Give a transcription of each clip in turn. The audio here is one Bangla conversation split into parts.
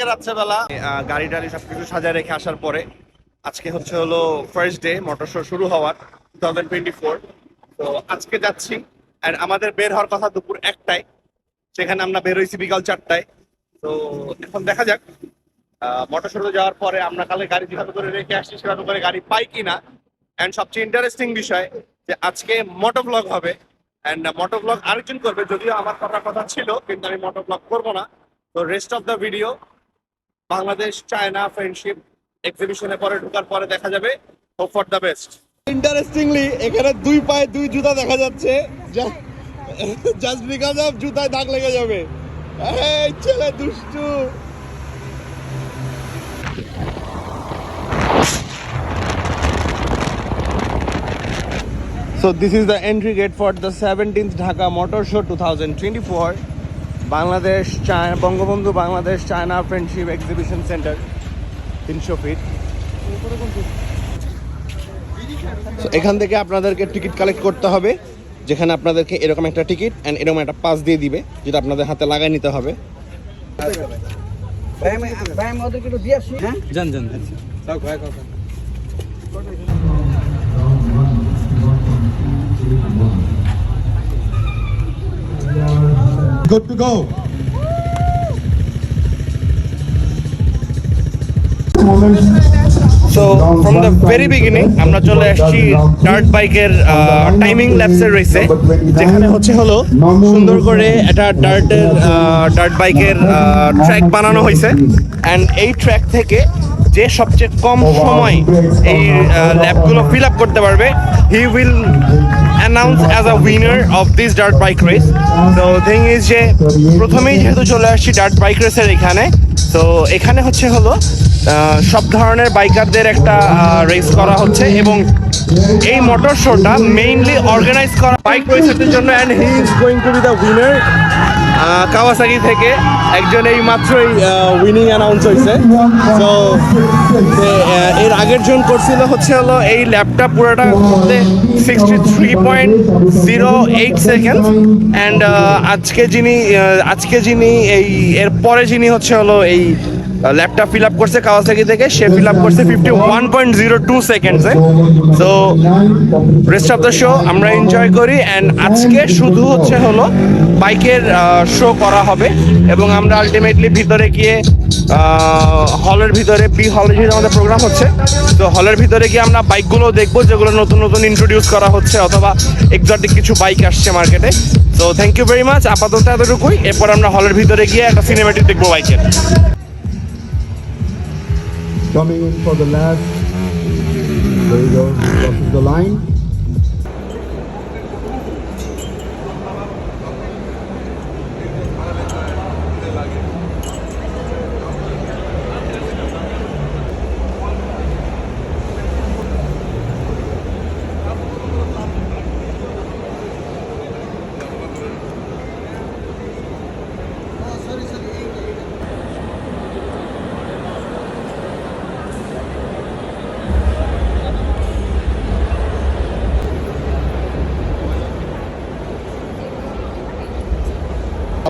গতকালকে রাত্রেবেলা গাড়ি টাড়ি সবকিছু সাজায় রেখে আসার পরে, আজকে হচ্ছে হলো ফার্স্ট ডে মোটর শো শুরু হওয়ার টু থাউজেন্ড টোয়েন্টি ফোর তো আজকে যাচ্ছি আর আমাদের বের হওয়ার কথা দুপুর একটায়, সেখানে আমরা বের হয়েছি বিকাল চারটায়। তো এখন দেখা যাক মোটর শোতে যাওয়ার পরে আমরা কালে গাড়ি যেভাবে করে রেখে আসছি, সেভাবে করে গাড়ি পাই কিনা অ্যান্ড সবচেয়ে ইন্টারেস্টিং বিষয় যে আজকে মোটো ব্লগ হবে অ্যান্ড মোটো ব্লগ আরেকজন করবে, যদিও আমার করার কথা ছিল, কিন্তু আমি মোটো ব্লগ করব না। তো rest of the video Bangladesh, China friendship এক্সিবিশনে পরে ঢোকার পরে দেখা যাবে hope for the best interestingly এখানে দুই পায়ে দুই জুতা দেখা যাচ্ছে। জাস্ট বিকজ অফ জুতায় দাগ লেগে যাবে। এই ছেলে দুষ্টু। So, this is the entry gate for the 17th Dhaka Motor Show 2024 Bangladesh China Bangabandhu Bangladesh China friendship exhibition centre তিনশো ফিট এখান থেকে আপনাদেরকে টিকিট কালেক্ট করতে হবে যেখানে আপনাদেরকে এরকম একটা টিকিট অ্যান্ড এরকম একটা পাস দিয়ে দিবে যেটা আপনাদের হাতে লাগাই নিতে হবে। ভাই আমি ভাই আমি ওদেরকে একটু দিয়ে আসি হ্যাঁ জান জান Good to go. So from the very beginning আমরা চলে আসছি ডার্ট বাইকের টাইমিং ল্যাপসের রেসে যেখানে হচ্ছে হলো সুন্দর করে একটা ডার্টের ডার্ট বাইকের ট্র্যাক বানানো হয়েছে অ্যান্ড এই ট্র্যাক থেকে যে সবচেয়ে কম সময় এই ল্যাপগুলো ফিল আপ করতে পারবে he will announce as a winner of this dirt bike race তো থিং ইজ যে, প্রথমেই যেহেতু চলে আসছি ডার্ট বাইক রেসের এখানে তো এখানে হচ্ছে হলো সব ধরনের বাইকারদের একটা রেস করা হচ্ছে এবং এই মোটর শোটা মেইনলি অর্গানাইজ করা বাইক রেসের জন্য and he is going to be the winner Kawasaki থেকে। একজন এই মাত্রই উইনিং অ্যানাউন্স হয়েছে তো এর আগের জন করছিল হচ্ছে হলো এই ল্যাপটপ পুরোটা মধ্যে sixty three point zero eight second and আজকে যিনি আজকে যিনি এই এর পরে যিনি হচ্ছে হলো এই ল্যাপটপ ফিল আপ করছে কাওয়াসাকি থেকে, সে ফিল আপ করছে fifty one point zero two সেকেন্ডসে তো রেস্ট অফ দ্য শো আমরা এনজয় করি অ্যান্ড আজকে শুধু হচ্ছে হলো বাইকের শো করা হবে এবং আমরা আলটিমেটলি ভিতরে গিয়ে হলের ভিতরে বি হলের ভিতরে আমাদের প্রোগ্রাম হচ্ছে, তো হলের ভিতরে গিয়ে আমরা বাইকগুলো দেখব যেগুলো নতুন নতুন ইন্ট্রোডিউস করা হচ্ছে অথবা এক্সটিক কিছু বাইক আসছে মার্কেটে তো থ্যাংক ইউ ভেরি মাচ আপাতত এতটুকুই। এরপর আমরা হলের ভিতরে গিয়ে একটা সিনেমেটিক দেখব বাইকের। Coming in for the last. There you go. Crosses the line.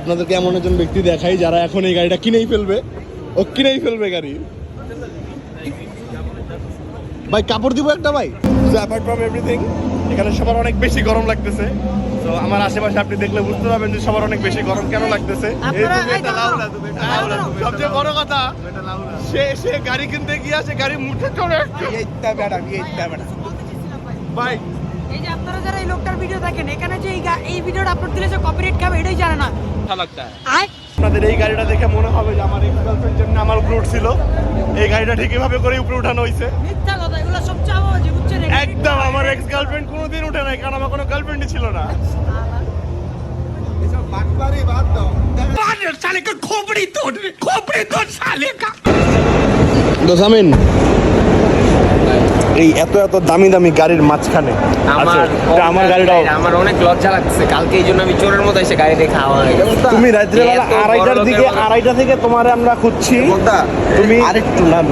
আপনাদেরকে এমন একজন ব্যক্তি দেখাই যারা এখন এই গাড়িটা কিনেই ফেলবে। ও কিনেই ফেলবে গাড়ি। ভাই কাপড় দিব একটা ভাই? অ্যাপার্ট ফ্রম এভরিথিং এখানে সবার অনেক বেশি গরম লাগতেছে। তো আমার আশেপাশে আপনি দেখলে বুঝতে পারবেন যে সবার অনেক বেশি গরম কেন লাগতেছে। সবচেয়ে বড় কথা সে সে গাড়ি কিনতে গিয়ে আছে গাড়ি মুঠে চলে ভাই। এই যে আপনারা যারা এই লোকটার ভিডিও দেখেন এখানে যে এই ভিডিওটা আপলোড দিলে যে কপিরাইট খাবে এটাই না আয়। আপনাদের এই গাড়িটা দেখে মনে হবে যে আমার এক্স গার্লফ্রেন্ড যেমনি আমার উপরে উঠছিল। এই গাড়িটা ঠিক এভাবে করে উপরে উঠানো হয়েছে মিথ্যা কথা এগুলো সব চাওয়াবাজি বুঝছেন একদম আমার এক্স গার্লফ্রেন্ড কোনোদিন উঠে নাই কারণ আমার কোনো গার্লফ্রেন্ডই ছিল না। দোসামিন এই এত এত দামি দামি গাড়ির মাঝখানে আমার গাড়িটাও। আমার অনেক লজ্জা লাগছে। কালকে এই জন্য আমি চোরের মতো এসে গাড়ি দিয়ে খাওয়া তুমি রাত্রিবেলা আড়াইটার দিকে আড়াইটা থেকে তোমার আমরা খুঁজছি। তুমি আরেকটু নাম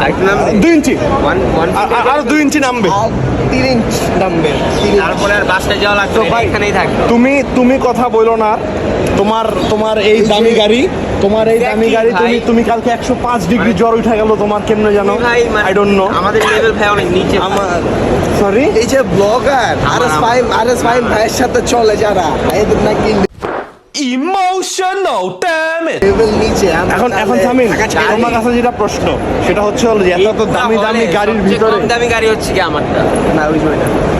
আরেকটু নাম দুই ইঞ্চি। আর- দুই ইঞ্চি নামবে। তিন ইঞ্চ। নামবে। তারপরে আর বাসটায় যাওয়া লাগবে তো না, ভাই এখানেই থাকবে। তুমি তুমি কথা বলো না। তোমার তোমার এই দামি গাড়ি তোমার এই দামি গাড়ি তুমি তুমি কালকে একশো পাঁচ ডিগ্রি জ্বর উঠে গেল তোমার কেমনে জানো? আই ডোন্ট নো আমাদের লেভেল ভাই অনেক নিচে। আমার সরি এই যে vlogger R S five R S five ভাইয়ের সাথে চলে যারা এদের নাকি ইমোশনাল ড্যাম লেভেল নিচে এখন এখন টাকা তোমার কাছে যেটা প্রশ্ন সেটা হচ্ছে হলো যে এত তো দামি দামি গাড়ির ভিতরে। কম দামি গাড়ি হচ্ছে কি আমারটা? না ওই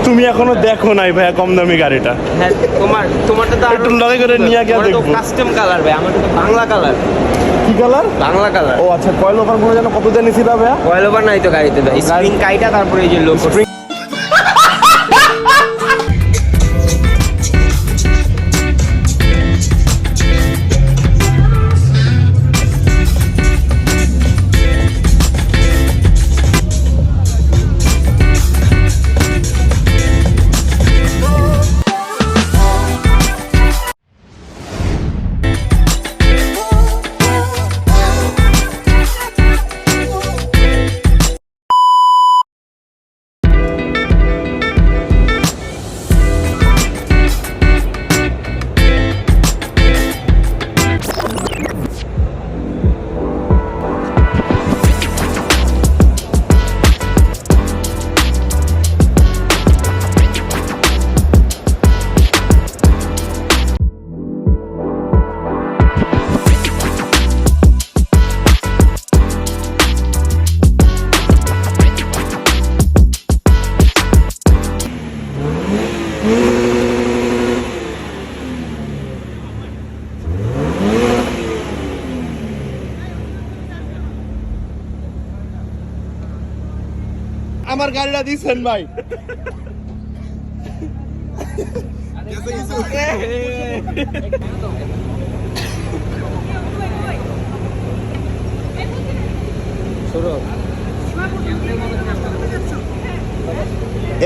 তুমি এখনও দেখো নাই ভাইয়া কম দামি গাড়িটা। হ্যাঁ তোমার তোমারটা তো একটু লগে করে নিয়ে গিয়ে দেখব। কাস্টম কালার ভাই আমারটা তো বাংলা কালার কি কালার বাংলা কালার ও আচ্ছা কয়েল ওভারগুলো যেন কত জানি ছিল ভাইয়া? কয়েল ওভার নাই তো গাড়িতে ভাই স্প্রিং কাইটা তারপরে এই যে লোক আমার গাড়িটা দিছেন ভাই।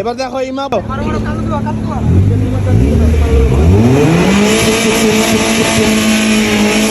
এবার দেখো ইমা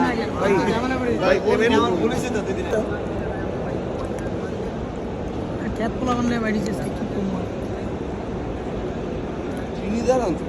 দোয়া দেখলাম সত্যি কথা বাইরে যেতে পারবে না দুদিন আগে ঝামেলা করে ক্যাট পোলা বানলে বাইরে যেতে কি করব বলছি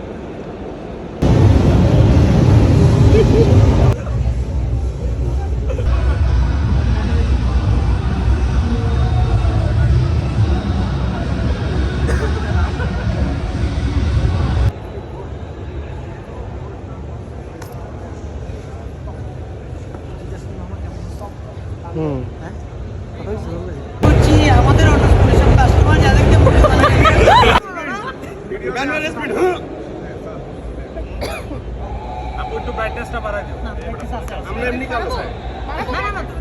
আমাদের অটো সব কাস্টমার যাদেরকে আমরা এমনি কালো না না না